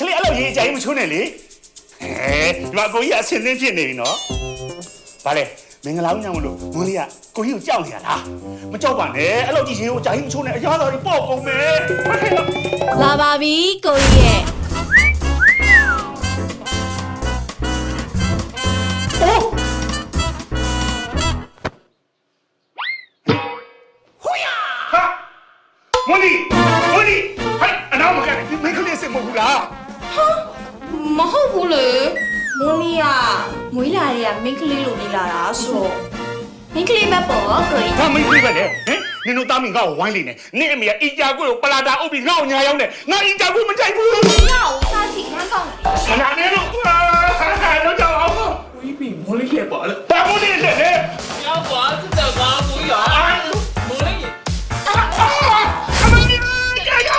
ခလေးအဲ့လိုရေးအကြိုင်မချိုးနဲ့လေဟဲဒီမှာကိုကြီးကအဆင်သင့်ဖြစ်နေပြီနော်ဗါလေမင်္ဂလာဦးညမလို့မွန်လေးကကိုကြီးကိုကြောက်နေရလားမကြောက်ပါနဲ့အဲ့လိုကြည့်ချင်းကိုအကြိုင်မချိုးနဲ့အရာတော်ကြီးပေါ့ကုန်မယ်ဟဲ့လို့လာပါပြီကိုကြီးရဲ့โอ้ဟိုယာဟာမွန်ဒီမွန်ဒီဟဲ့အနောက်မကန်ဒီမင်းကလေးစစ်မဟုတ်ဘူး လား မဟုတ်ဘူးလေမွန်လီကမွေးလာတဲ့ကမင်းကလေးလိုနေလာတာဆိုတော့မင်းကလေးမပေါ့ကိုကြီး ဒါမင်းကလေးပဲလေဟင်နင်တို့သားမင်းကောက်ဝိုင်းနေနေနင့်အမေကအီဂျာကွေကိုပလာတာအုပ်ပြီးငါ့ကိုညာရောက်နေငါအီဂျာကွေမကြိုက်ဘူး ငါ့ကိုစားချင်ငါကောင်းတယ် ခဏနေလို့ဟာတော့ကြောက်အောင် ဝီးပြီးမိုးလေးရဲ့ပါလေ တာမွန်ဒီလက်လေ 要管这叫啥不呀？မိုးလေး အမကြီးကြာကြ